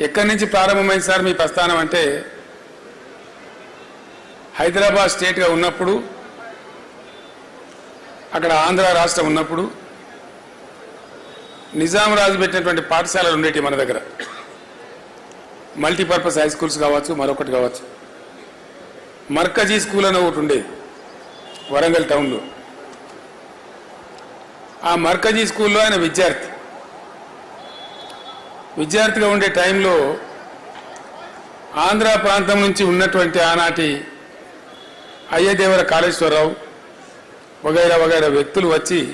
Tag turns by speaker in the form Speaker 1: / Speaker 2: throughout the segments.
Speaker 1: ఎక్కడి నుంచి ప్రారంభమైంది సార్ మీ ప్రస్థానం అంటే హైదరాబాద్ స్టేట్గా ఉన్నప్పుడు అక్కడ ఆంధ్ర రాష్ట్రం ఉన్నప్పుడు నిజాం రాజు పెట్టినటువంటి పాఠశాలలు ఉండేవి మన దగ్గర. మల్టీపర్పస్ హై స్కూల్స్ కావచ్చు మరొకటి కావచ్చు. మర్కజీ స్కూల్ అని ఒకటి ఉండేది వరంగల్ టౌన్లో. ఆ మర్కజీ స్కూల్లో ఆయన విద్యార్థి. విద్యార్థిగా ఉండే టైంలో ఆంధ్ర ప్రాంతం నుంచి ఉన్నటువంటి ఆనాటి అయ్యదేవర కాళేశ్వరరావు వగైరా వగైరా వ్యక్తులు వచ్చి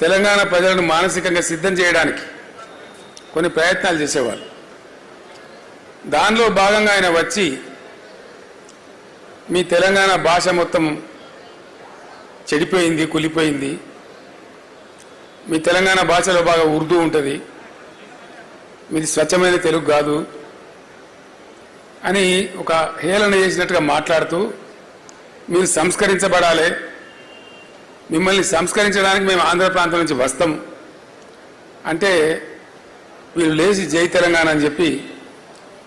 Speaker 1: తెలంగాణ ప్రజలను మానసికంగా సిద్ధం చేయడానికి కొన్ని ప్రయత్నాలు చేసేవాళ్ళు. దానిలో భాగంగా ఆయన వచ్చి మీ తెలంగాణ భాష మొత్తం చెడిపోయింది కులిపోయింది. మీ తెలంగాణ భాషలో బాగా ఉర్దూ ఉంటుంది. మీది స్వచ్ఛమైన తెలుగు కాదు అని ఒక హేళన చేసినట్టుగా మాట్లాడుతూ మీరు సంస్కరించబడాలి. మిమ్మల్ని సంస్కరించడానికి మేము ఆంధ్ర ప్రాంతం నుంచి వస్తాం. అంటే వీళ్ళు లేచి జై తెలంగాణ అని చెప్పి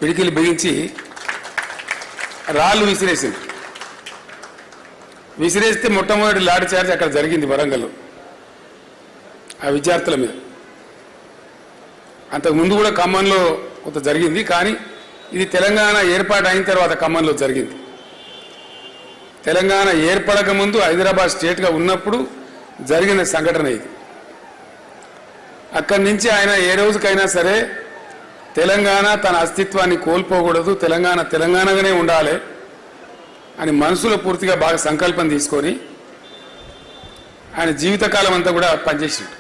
Speaker 1: పిడికిలు బిగించి రాళ్ళు విసిరేసింది. విసిరేస్తే మొట్టమొదటి లాడి చార్జ్ అక్కడ జరిగింది వరంగల్ ఆ విద్యార్థుల మీద. అంతకు ముందు కూడా ఖమ్మంలో కొంత జరిగింది కానీ ఇది తెలంగాణ ఏర్పాటు అయిన తర్వాత ఖమ్మంలో జరిగింది. తెలంగాణ ఏర్పడక ముందు హైదరాబాద్ స్టేట్గా ఉన్నప్పుడు జరిగిన సంఘటన ఇది. అక్కడి నుంచి ఆయన ఏ రోజుకైనా సరే తెలంగాణ తన అస్తిత్వాన్ని కోల్పోకూడదు తెలంగాణ తెలంగాణగానే ఉండాలి అని మనసులో పూర్తిగా బాగా సంకల్పం తీసుకొని ఆయన జీవితకాలం అంతా కూడా పనిచేసిండు.